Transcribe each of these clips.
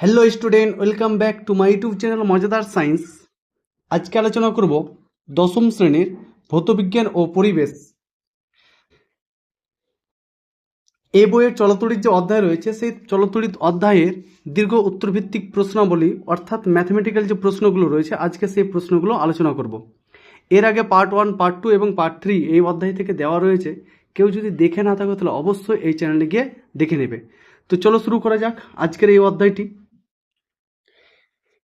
Hello student welcome back to my YouTube channel মজাদার science আজকে আলোচনা করব দশম শ্রেণির ভৌতবিজ্ঞান ও পরিবেশ। এই বইয়ের চলতরিত যে অধ্যায় রয়েছে, সেই চলতরিত অধ্যায়ের দীর্ঘ উত্তরভিত্তিক প্রশ্নাবলী, অর্থাৎ ম্যাথমেটিক্যাল যে প্রশ্নগুলো রয়েছে, আজকে সেই প্রশ্নগুলো আলোচনা করব। এর আগে পার্ট ওয়ান পার্ট টু এবং পার্ট থ্রি এই অধ্যায় থেকে দেওয়া রয়েছে। কেউ যদি দেখে না থাকো, তাহলে অবশ্যই এই চ্যানেলে গিয়ে দেখে নেবে। তো চলো শুরু করা যাক আজকের এই অধ্যায়টি।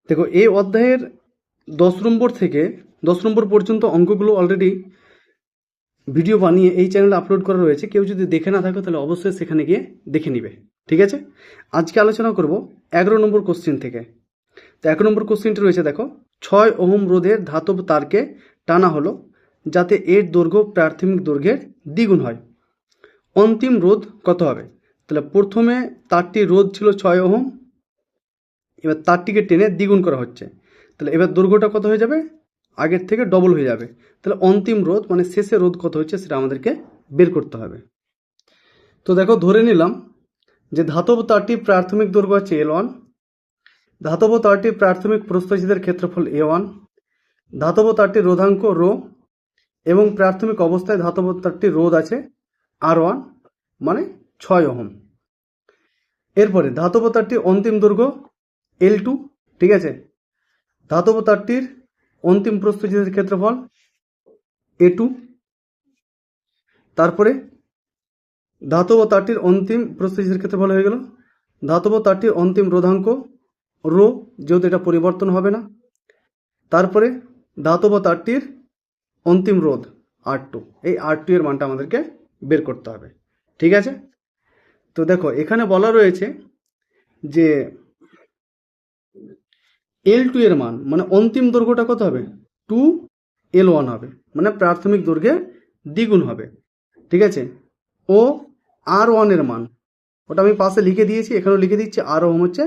দেখো, এই অধ্যায়ের দশ নম্বর থেকে, দশ নম্বর পর্যন্ত অঙ্কগুলো অলরেডি ভিডিও বানিয়ে এই চ্যানেলে আপলোড করা রয়েছে। কেউ যদি দেখে না থাকো, তাহলে অবশ্যই সেখানে গিয়ে দেখে নিবে। ঠিক আছে? আজকে আলোচনা করব এগারো নম্বর কোশ্চেন থেকে। তো এক নম্বর কোশ্চেনটি রয়েছে, দেখো, ছয় ওহম রোধের ধাতব তারকে টানা হলো যাতে এর দৈর্ঘ্য প্রাথমিক দৈর্ঘ্যের দ্বিগুণ হয়। অন্তিম রোধ কত হবে? তাহলে প্রথমে তারটির রোধ ছিল ছয় ওহম এবার তারটিকে টেনে দ্বিগুণ করা হচ্ছে। তাহলে এবার দৈর্ঘ্যটা কত হয়ে যাবে? আগের থেকে ডবল হয়ে যাবে। তাহলে অন্তিম রোধ মানে শেষে রোধ কত হচ্ছে সেটা আমাদেরকে বের করতে হবে। তো দেখো, ধরে নিলাম যে ধাতব তারটির প্রাথমিক দৈর্ঘ্য হচ্ছে এল ওয়ান ধাতব তারটির প্রাথমিক প্রস্থচ্ছেদের ক্ষেত্রফল এ ওয়ান ধাতব তারটির রোধাঙ্ক রো এবং প্রাথমিক অবস্থায় ধাতব তারটির রোধ আছে আর ওয়ান মানে ছয় ওহম। এরপরে ধাতব তারটির অন্তিম দৈর্ঘ্য এল টু ঠিক আছে? ধাতব তারটির অন্তিম প্রস্থচ্ছেদের ক্ষেত্রফল এ টু তারপরে ধাতব তারটির অন্তিম প্রস্থচ্ছেদের ক্ষেত্রফল হয়ে গেল। ধাতব তারটির অন্তিম রোধাঙ্ক রো, যেহেতু এটা পরিবর্তন হবে না। তারপরে ধাতব তারটির অন্তিম রোধ আর টু এই আর টু এর মানটা আমাদেরকে বের করতে হবে। ঠিক আছে? তো দেখো, এখানে বলা রয়েছে যে এল টু এর মান মানে অন্তিম দৈর্ঘ্যটা কত হবে? টু এল ওয়ান হবে মানে প্রাথমিক দৈর্ঘ্যের দ্বিগুণ হবে, ঠিক আছে? ও আর ওয়ানের মান, ওটা আমি পাশে লিখে দিয়েছি, এখানেও লিখে দিচ্ছি আর ওহম হচ্ছে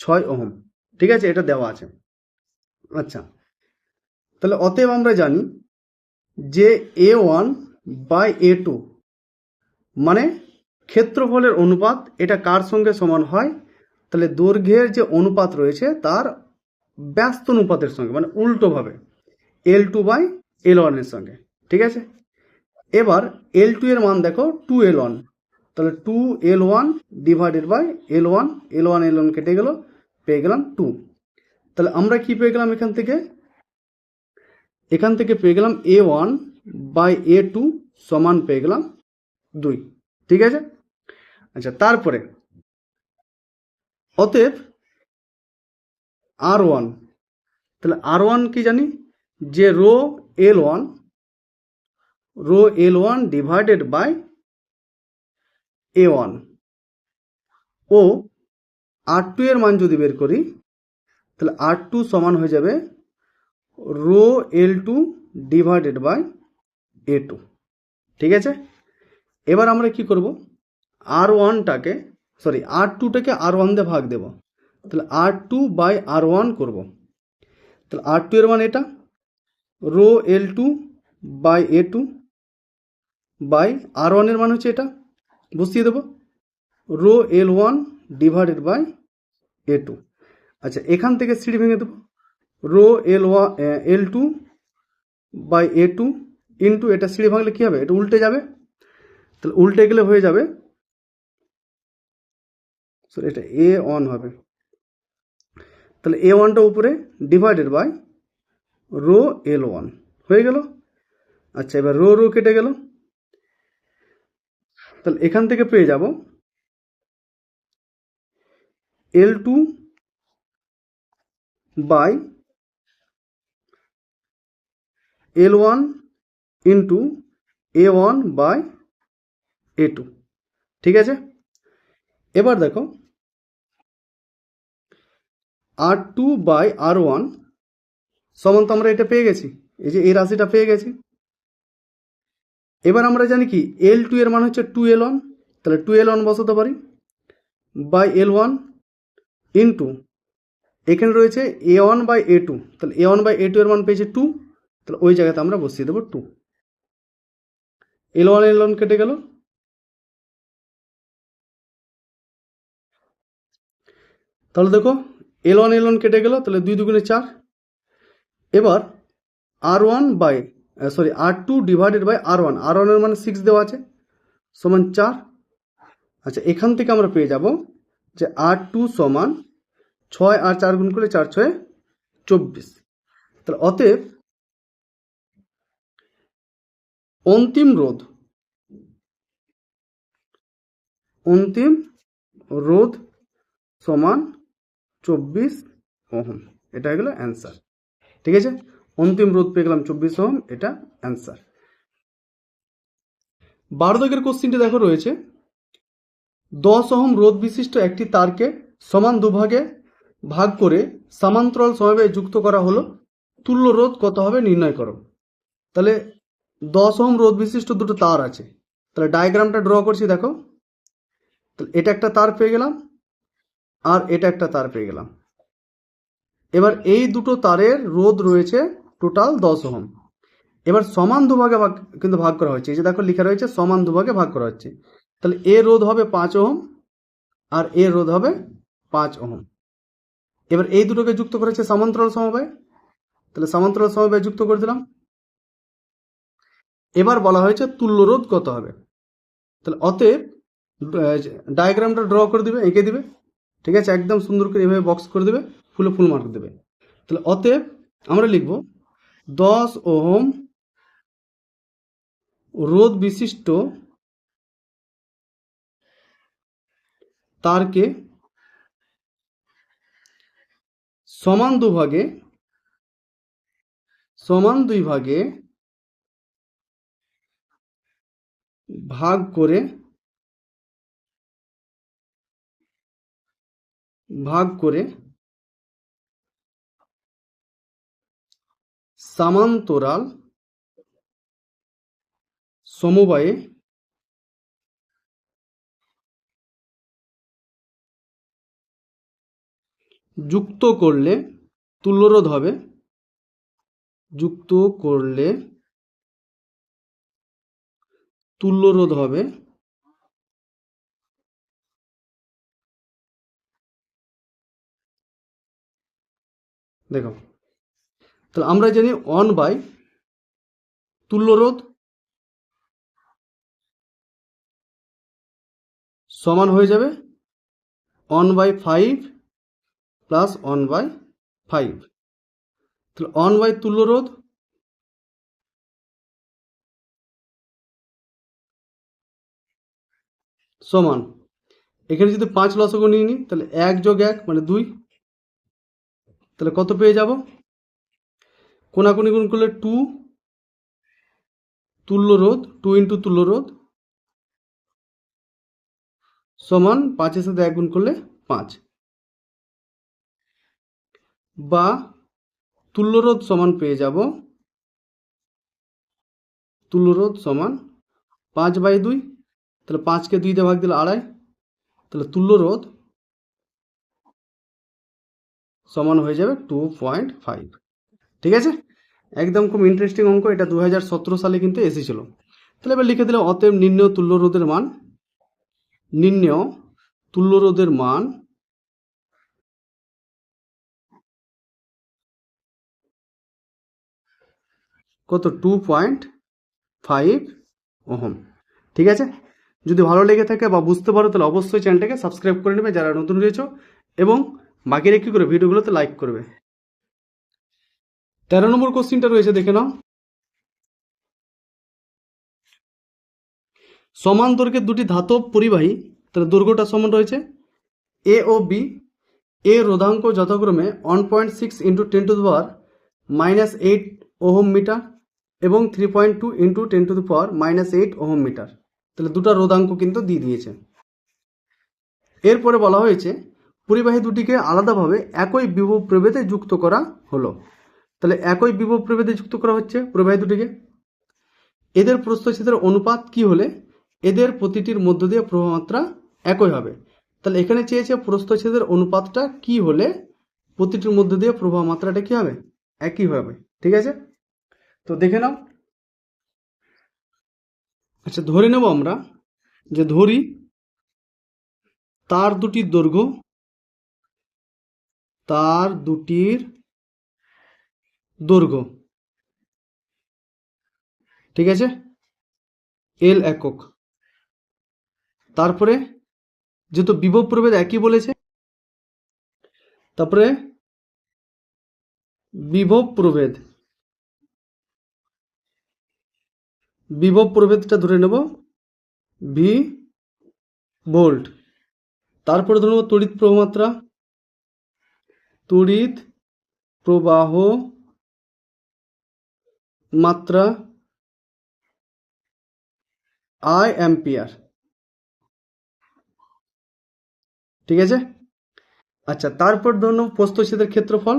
ছয় ওহম, ঠিক আছে? এটা দেওয়া আছে। আচ্ছা তাহলে অতএব আমরা জানি যে A one by A two মানে ক্ষেত্রফলের অনুপাত এটা কার সঙ্গে সমান হয়? তাহলে দৈর্ঘ্যের যে অনুপাত রয়েছে, তার ব্যস্ত অনুপাতের সঙ্গে মানে উল্টোভাবে এল টু বাই এল ওয়ানের সঙ্গে, ঠিক আছে? এবার এল টু এর মান দেখো টু এল ওয়ান তাহলে two L one divided by L one L one L one কেটে গেল, পেয়ে গেলাম টু তাহলে আমরা কি পেয়ে গেলাম এখান থেকে? এখান থেকে পেয়ে গেলাম A one by A two সমান পেয়ে গেলাম দুই, ঠিক আছে? আচ্ছা তারপরে, অতএব আর ওয়ান তাহলে আর ওয়ান কি জানি? যে rho L one rho L one divided by A one O R two এর মান যদি বের করি, তাহলে আর টু সমান হয়ে যাবে rho L two divided by A two ঠিক আছে? এবার আমরা কি করব? আর ওয়ানটাকে সরি আর টুটাকে আর ওয়ান দিয়ে ভাগ দেব। তাহলে R two by R one করব। তাহলে আর টু এর মান এটা? Rho L two by A two by R ওয়ানের মান হচ্ছে এটা? বসিয়ে দেবো। Rho L one divided by A two আচ্ছা এখান থেকে সিঁড়ি ভেঙে দেবো। Rho L one L two by A two into এটা সিঁড়ি ভাঙলে কী হবে? এটা উল্টে যাবে। তাহলে উল্টে গেলে হয়ে যাবে। সরি এটা এ ওয়ান হবে। তাহলে এ ওয়ানটা উপরে divided by rho L one. হয়ে গেল? আচ্ছা এবার রো রো কেটে গেল। তাহলে এখান থেকে পেয়ে যাব L two by L one into A one by A two. ঠিক আছে? এবার দেখো R two by R one সমান তো আমরা এটা পেয়ে গেছি। এই যে এই রাশিটা পেয়ে গেছি। এবার আমরা জানি কি এল টু এর মান হচ্ছে টু এল ওয়ান তাহলে টু এল ওয়ান বসাতে পারি বাই এল ওয়ান ইন্টু এখানে রয়েছে A one by A two তাহলে A one by A two এর মান পেয়েছে টু তাহলে ওই জায়গাতে আমরা বসিয়ে দেবো two L one L one কেটে গেল। তাহলে দেখো এল ওয়ান এল ওয়ান কেটে গেল, তাহলে দুই দুগুণে চার। এবার R one by sorry R two divided by R one. R ওয়ানের মানে সিক্স দেওয়া আছে, সমান চার। আচ্ছা এখান থেকে আমরা পেয়ে যাব যে আর টু সমান ছয় আর চার গুণ করলে চার ছয় চব্বিশ। তাহলে অতএব অন্তিম রোধ অন্তিম রোধ সমান চব্বিশ ওহম এটা গেল অ্যান্সার ঠিক আছে? অন্তিম রোধ পেয়ে গেলাম চব্বিশ ওহম, এটা অ্যান্সার বারো দাগের কোশ্চিনটি দেখো রয়েছে। দশ ওহম রোধ বিশিষ্ট একটি তারকে সমান দুভাগে ভাগ করে সমান্তরাল সমবায়ে যুক্ত করা হলো। তুল্য রোধ কত হবে নির্ণয় করো। তাহলে দশ ওহম রোধ বিশিষ্ট দুটো তার আছে। তাহলে ডায়াগ্রামটা ড্র করছি দেখো। তাহলে এটা একটা তার পেয়ে গেলাম। আর এটা একটা তার পেয়ে গেলাম। এবার এই দুটো তারের রোধ রয়েছে টোটাল দশ ওহম। এবার সমান দুভাগে ভাগ, কিন্তু ভাগ করা হচ্ছে। এই যে দেখো লেখা রয়েছে, সমান দুভাগে ভাগ করা হচ্ছে। তাহলে এ রোধ হবে পাঁচ ওহম আর এ রোধ হবে পাঁচ ওহম। এবার এই দুটোকে যুক্ত করেছে সমান্তরাল সমবায়। তাহলে সমান্তরাল সমবায় যুক্ত করে দিলাম। এবার বলা হয়েছে তুল্য রোধ কত হবে? তাহলে অতএব ডায়াগ্রামটা ড্র করে দিবে, এঁকে দিবে। ঠিক আছে? একদম সুন্দর করে এভাবে বক্স করে দেবে ফুলে ফুল মার্ক দেবে। তাহলে অতএব আমরা লিখব দশ ওহম রোধ বিশিষ্ট তারকে সমান দুভাগে সমান দুই ভাগে ভাগ করে ভাগ করে সমান্তরাল সমবায়ে যুক্ত করলে তুল্যরোধ হবে। যুক্ত করলে তুল্যরোধ হবে দেখো। তাহলে আমরা জানি অন বাই তুল্য তুল্যরোধ সমান হয়ে যাবে one by five plus one by five তাহলে অন বাই তুল্যরোধ সমান। এখানে যদি পাঁচ লসগো নিয়ে নিই, তাহলে এক যোগ এক মানে দুই। তাহলে কত পেয়ে যাব? কোনাকুনি গুণ করলে টু, তুল্য রোধ, টু ইন্টু তুল্য রোধ সমান পাঁচের সাথে এক গুণ করলে পাঁচ। বা তুল্যরোধ সমান পেয়ে যাব তুল্যরোধ সমান পাঁচ বাই দুই, তাহলে পাঁচকে দুই দিয়ে ভাগ দিলে আড়াই, তাহলে তুল্যরোধ সমান হয়ে যাবে টু পয়েন্ট ফাইভ ঠিক আছে? একদম খুব ইন্টারেস্টিং অঙ্ক, এটা দু হাজার সতেরো সালে কিন্তু এসেছিল। তাহলে এবার লিখে দিলাম, অতএব নির্ণয় তুল্য রোধের মান, নির্ণয় তুল্য রোধের মান কত? Two point five ohm. ঠিক আছে? যদি ভালো লেগে থাকে বা বুঝতে পারো, তাহলে অবশ্যই চ্যানেলটাকে সাবস্ক্রাইব করে নেবে যারা নতুন রয়েছে, এবং বাকিরা কী করে ভিডিওগুলোতে লাইক করবে। তেরো নম্বর কোশ্চিনটা রয়েছে, দেখে নাও। সমান দৈর্ঘ্যের দুটি ধাতব পরিবাহী, তাহলে দৈর্ঘ্যটা সমান রয়েছে। এ ও বি এ রোধাঙ্ক যথাক্রমে one point six into ten to power minus eight ohm metre এবং three point two into ten to power minus eight ohm metre তাহলে দুটো রোধাঙ্ক কিন্তু দিয়ে দিয়েছে। এরপরে বলা হয়েছে পরিবাহী দুটিকে আলাদাভাবে একই বিভব প্রভেদে যুক্ত করা হলো। তাহলে একই বিভব প্রভেদে যুক্ত করা হচ্ছে পরিবাহী দুটিকে। এদের প্রস্থচ্ছেদের অনুপাত কি হলে? এদের প্রতিটির মধ্য দিয়ে প্রবাহমাত্রা একই হবে। তাহলে এখানে চেয়েছে প্রস্থচ্ছেদের অনুপাতটা কি হলে প্রতিটির মধ্য দিয়ে প্রবাহ মাত্রাটা কি হবে? একই হবে। ঠিক আছে? তো দেখে নাও। আচ্ছা ধরে নেব আমরা যে ধরি তার দুটির দৈর্ঘ্য তার দুটির দৈর্ঘ্য ঠিক আছে? এল একক। তারপরে যেহেতু বিভব প্রভেদ একই বলেছে, তারপরে বিভব প্রভেদ। বিভব প্রভেদটা ধরে নেব। ভি ভোল্ট তারপরে ধরে নেব তড়িৎ প্রবাহমাত্রা তড়িৎ প্রবাহ মাত্রা আই অ্যাম্পিয়ার। ঠিক আছে? আচ্ছা তারপর ধরুন প্রস্থচ্ছেদের ক্ষেত্রফল।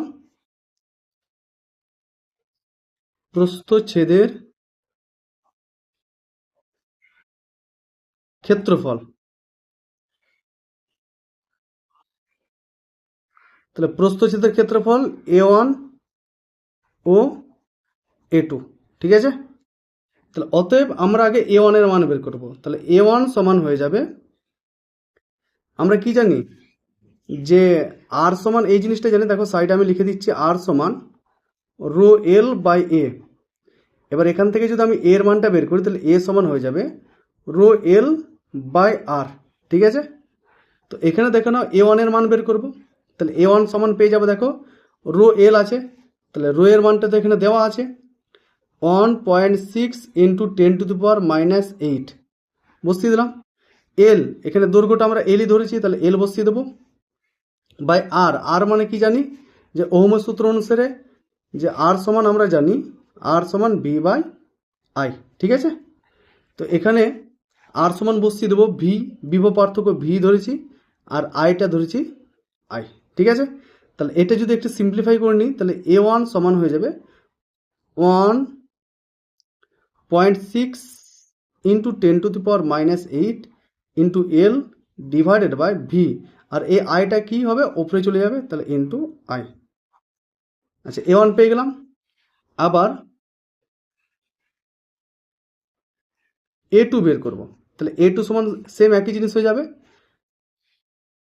প্রস্থচ্ছেদের ক্ষেত্রফল। তাহলে প্রস্থচ্ছেদের ক্ষেত্রফল এ ওয়ান ও এ টু ঠিক আছে? তাহলে অতএব আমরা আগে এ ওয়ানের মান বের করব। তাহলে এ ওয়ান সমান হয়ে যাবে, আমরা কি জানি? যে আর সমান এই জিনিসটা জানি, দেখো সাইডে আমি লিখে দিচ্ছি আর সমান রো এল বাই এ এবার এখান থেকে যদি আমি এর মানটা বের করি, তাহলে এ সমান হয়ে যাবে রো এল বাই আর ঠিক আছে? তো এখানে দেখো না এ ওয়ানের মান বের করব। তাহলে এ ওয়ান সমান পেয়ে যাব দেখো। রো এল আছে, তাহলে রো এর মানটা তো এখানে দেওয়া আছে। One point six into ten to the power minus eight বসিয়ে দিলাম। এল এখানে দৈর্ঘ্যটা আমরা এলই ধরেছি, তাহলে এল বসিয়ে দেবো। বাই আর আর মানে কি জানি? যে ওহমের সূত্র অনুসারে যে আর সমান আমরা জানি আর সমান ভি বাই আই ঠিক আছে? তো এখানে আর সমান বসিয়ে দেবো ভি বিভ পার্থক্য ভি ধরেছি, আর আইটা ধরেছি আই ঠিক আছে? তাহলে এটা যদি একটু সিম্পলিফাই করে নিই, তাহলে এ ওয়ান সমান হয়ে যাবে one point six into ten to the power minus eight into L divided by V আর এই আইটা কি হবে? ওপরে চলে যাবে, তাহলে ইন্টু আই আচ্ছা এ ওয়ান পেয়ে গেলাম। আবার এ টু বের করব। তাহলে এ টু সমান সেম একই জিনিস হয়ে যাবে।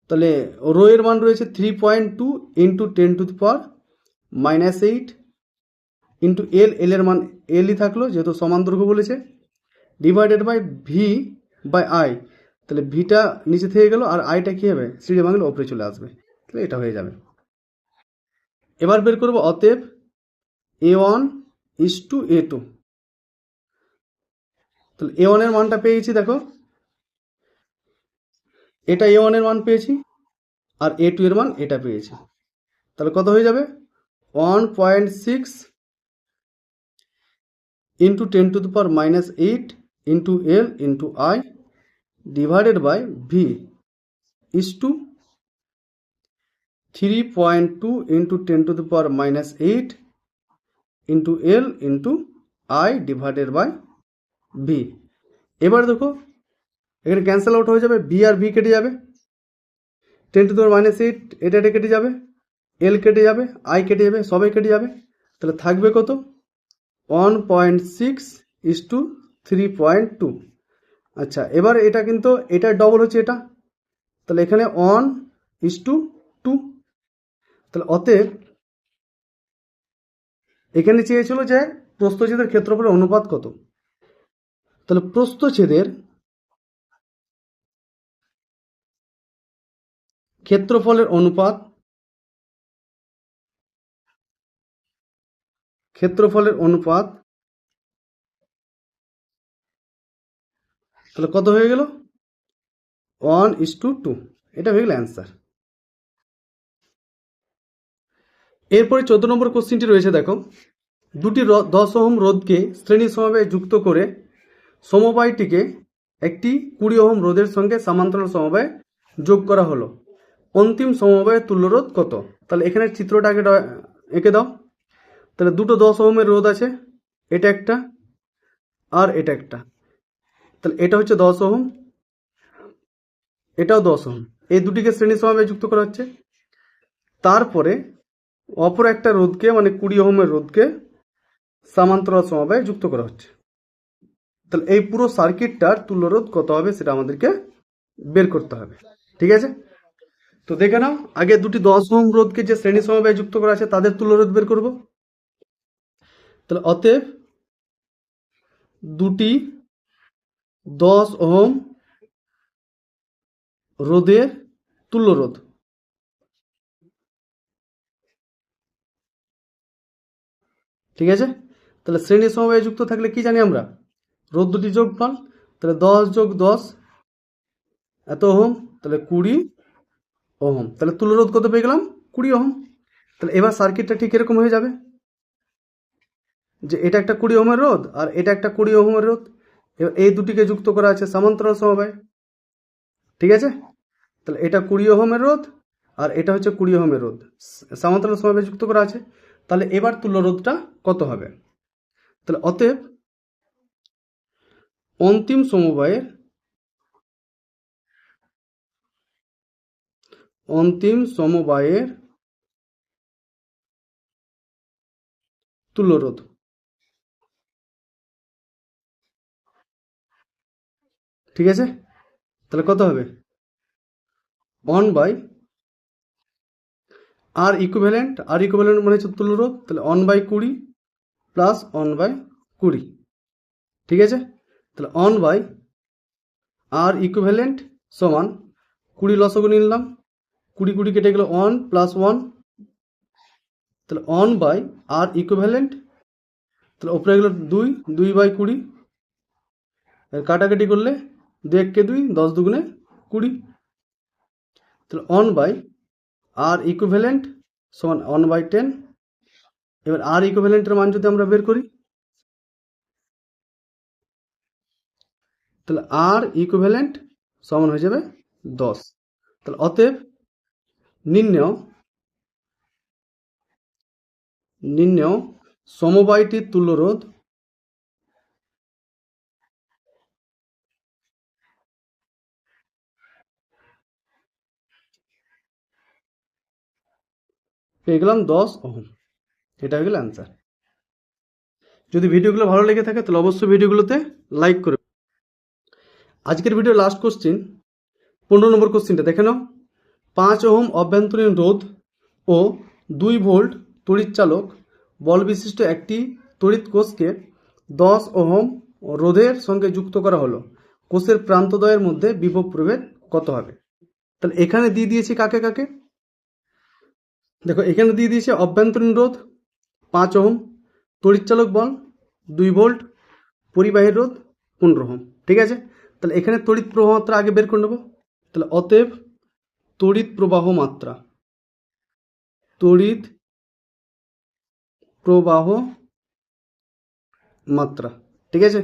তাহলে রো এর মান রয়েছে three point two into ten to power minus eight into L L এর মান এলই থাকল, যেহেতু সমান দৈর্ঘ্য বলেছে divided by V by I তাহলে ভিটা নিচে থেকে গেল আর আইটা কী হবে? সিঁড়ি ভাঙলে ওপরে চলে আসবে। তাহলে এটা হয়ে যাবে। এবার বের করব অতএব A one is to A two তাহলে এ ওয়ানের মানটা পেয়েছি দেখো। এটা এ ওয়ানের মান পেয়েছি আর এ টু এর মান এটা পেয়েছি। তাহলে কত হয়ে যাবে? One point six into ten to the power minus eight into L into I divided by V is to three point two into ten to the power minus eight into L into I divided by V এবার দেখো এখানে cancel out হয়ে যাবে B আর V কেটে যাবে। Ten to power minus eight এটা এটা কেটে যাবে এল কেটে যাবে আই কেটে যাবে, সবাই কেটে যাবে। তাহলে থাকবে কত? One point six is to three point two আচ্ছা এবার এটা কিন্তু, এটা ডবল হচ্ছে এটা। তাহলে এখানে ওয়ান ইস টু টু তাহলে অতএব, এখানে চেয়েছিল যে প্রস্থচ্ছেদের ক্ষেত্রফলের অনুপাত কত? তাহলে প্রস্থচ্ছেদের ক্ষেত্রফলের অনুপাত ক্ষেত্রফলের অনুপাত, তাহলে কত হয়ে গেল? ওয়ান ইস টু টু এটা হয়ে গেল অ্যান্সার এরপরে চোদ্দ নম্বর কোশ্চিনটি রয়েছে, দেখো। দুটি দশ ওহম রোধকে শ্রেণি সমবায়ে যুক্ত করে সমবায়টিকে একটি কুড়ি ওহম রোধের সঙ্গে সমান্তরাল সমবায়ে যোগ করা হলো। অন্তিম সমবায়ের তুল্যরোধ কত? তাহলে এখানে চিত্রটা আগে এঁকে দাও। তাহলে দুটো দশ ওহমের রোধ আছে, এটা একটা আর এটা একটা। তাহলে এটা হচ্ছে দশ ওহম, এটাও দশ ওহম। এই দুটিকে শ্রেণি সমবায়ে যুক্ত করা হচ্ছে। তারপরে অপর একটা রোধকে মানে কুড়ি ওহমের রোধকে সমান্তরাল সমবায়ে যুক্ত করা হচ্ছে। তাহলে এই পুরো সার্কিটটার তুল্যরোধ কত হবে সেটা আমাদেরকে বের করতে হবে। ঠিক আছে? তো দেখে নাও, আগে দুটি দশ ওহম রোধকে যে শ্রেণি সমবায় যুক্ত করা আছে, তাদের তুল্যরোধ বের করব। তাহলে অতএব দুটি দশ ওহম রোধের তুল্যরোধ। ঠিক আছে? তাহলে শ্রেণি সমবায় যুক্ত থাকলে কি জানি আমরা? রোধ দুটি যোগফল, তাহলে দশ যোগ দশ, এত ওহম, তাহলে কুড়ি ওহম, তাহলে তুল্যরোধ কত পেয়ে গেলাম? কুড়ি ওহম। তাহলে এবার সার্কিটটা ঠিক এরকম হয়ে যাবে যে এটা একটা কুড়ি ওহমের রোধ আর এটা একটা কুড়ি ওহমের রোধ। এবার এই দুটিকে যুক্ত করা আছে সমান্তরাল সমবায়। ঠিক আছে? তাহলে এটা কুড়ি ওহমের রোধ আর এটা হচ্ছে কুড়ি ওহমের রোধ। সমান্তরাল সমবায় যুক্ত করা আছে। তাহলে এবার তুল্য রোধটা কত হবে? তাহলে অতএব অন্তিম সমবায়ের অন্তিম সমবায়ের তুল্যরোধ। ঠিক আছে? তাহলে কত হবে? One by R equivalent R equivalent মানে হচ্ছে তুল্যরোধ, তাহলে ওয়ান বাই কুড়ি প্লাস ওয়ান বাই কুড়ি। ঠিক আছে? তাহলে ওয়ান বাই আর ইকুইভ্যালেন্ট সমান কুড়ি লসগু নিলাম। কুড়ি কুড়ি কেটে গেল ওয়ান প্লাস ওয়ান তাহলে ওয়ান বাই আর ইকুইভ্যালেন্ট তাহলে ওপরে গেল দুই দুই বাই কুড়ি কাটাকাটি করলে দু এককে দুই, দশ দুগুণে কুড়ি, তাহলে ওয়ান বাই আর ইকুইভ্যালেন্ট সমান ওয়ান বাই টেন এবার আর ইকুইভ্যালেন্টের মান যদি আমরা বের করি, তাহলে আর ইকুইভ্যালেন্ট সমান হয়ে যাবে দশ, তাহলে অতএব নির্ণয় নির্ণয় সমবায়টির তুল্যরোধ, পেয়ে গেলাম দশ ওহম। এটা হয়ে গেল অ্যান্সার যদি ভিডিওগুলো ভালো লেগে থাকে, তাহলে অবশ্যই ভিডিওগুলোতে লাইক করবে। আজকের ভিডিও লাস্ট কোশ্চিন পনেরো নম্বর কোশ্চিনটা দেখে নাও। পাঁচ ওহম অভ্যন্তরীণ রোধ ও দুই ভোল্ট তড়িৎ চালক বল বিশিষ্ট একটি তড়িৎ কোষকে দশ ওহম রোধের সঙ্গে যুক্ত করা হলো। কোষের প্রান্তদ্বয়ের মধ্যে বিভব প্রভেদ কত হবে? তাহলে এখানে দিয়ে দিয়েছি কাকে কাকে? দেখো, এখানে দিয়ে দিয়েছে অভ্যন্তরীণ রোধ, পাঁচ ওহম তড়িৎচালক বল, দুই ভোল্ট পরিবাহীর রোধ, পনেরো ওহম। ঠিক আছে? তাহলে এখানে তড়িৎ প্রবাহ মাত্রা আগে বের করে নেব। তাহলে অতএব তড়িৎ প্রবাহ মাত্রা। তড়িৎ প্রবাহ মাত্রা, ঠিক আছে?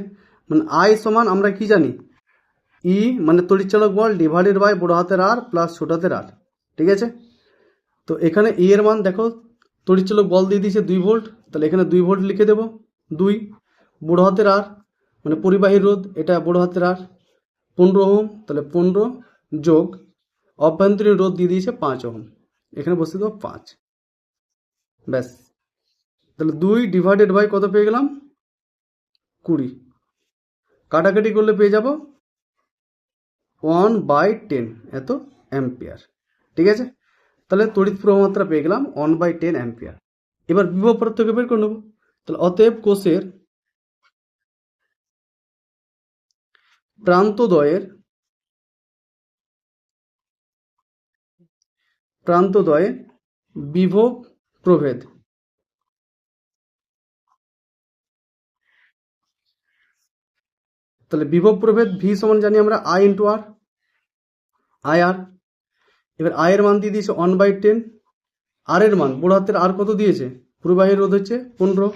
মানে আই সমান আমরা কি জানি? ই মানে তড়িৎচালক বল ডিভাইডেড বাই বড় হাতের আর প্লাস ছোট হাতের আর ঠিক আছে? তো এখানে ই এর মান দেখো তড়িৎচালক বল দিয়ে দিয়েছে দুই ভোল্ট তাহলে এখানে দুই ভোল্ট লিখে দেব, দুই, বড় হাতের আর মানে পরিবাহী রোধ, এটা বড় হাতের আর পনেরো হোম তাহলে পনেরো যোগ অভ্যন্তরীণ রোধ দিয়ে দিয়েছে পাঁচ ওহম। এখানে বসে দেবো পাঁচ। ব্যাস। তাহলে দুই ডিভাইডেড বাই কত পেয়ে গেলাম? কুড়ি। কাটাকাটি করলে পেয়ে যাব ওয়ান বাই টেন এত অ্যাম্পিয়ার ঠিক আছে? তাহলে তড়িৎ প্রবাহ মাত্রা পেয়ে গেলাম ওয়ান বাই টেন অ্যাম্পিয়ার এবার বিভব বের করে নেব। তাহলে অতএব কোষের প্রান্তদ্বয়ের প্রান্তদ্বয়ে বিভব প্রভেদ। তাহলে বিভব প্রভেদ ভি সমান জানি আমরা I into R I R এবার আই এর মান দিয়ে দিয়েছে ওয়ান বাই টেন আর এর মান, বড় হাতের আর কত দিয়েছে? পূর্বাহীর রোধ হচ্ছে পনেরো।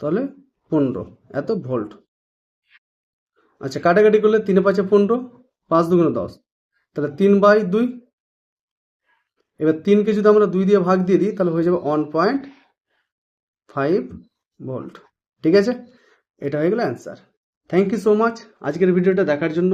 তাহলে পনেরো, এত ভোল্ট আচ্ছা কাটাকাটি করলে তিনে পাঁচে পনেরো, পাঁচ দুগুণে দশ। তাহলে তিন বাই দুই এবার তিনকে যদি আমরা দুই দিয়ে ভাগ দিয়ে দিই, তাহলে হয়ে যাবে ওয়ান পয়েন্ট ফাইভ ভোল্ট ঠিক আছে? এটা হয়ে গেল answer thank you so much আজকের ভিডিওটা দেখার জন্য।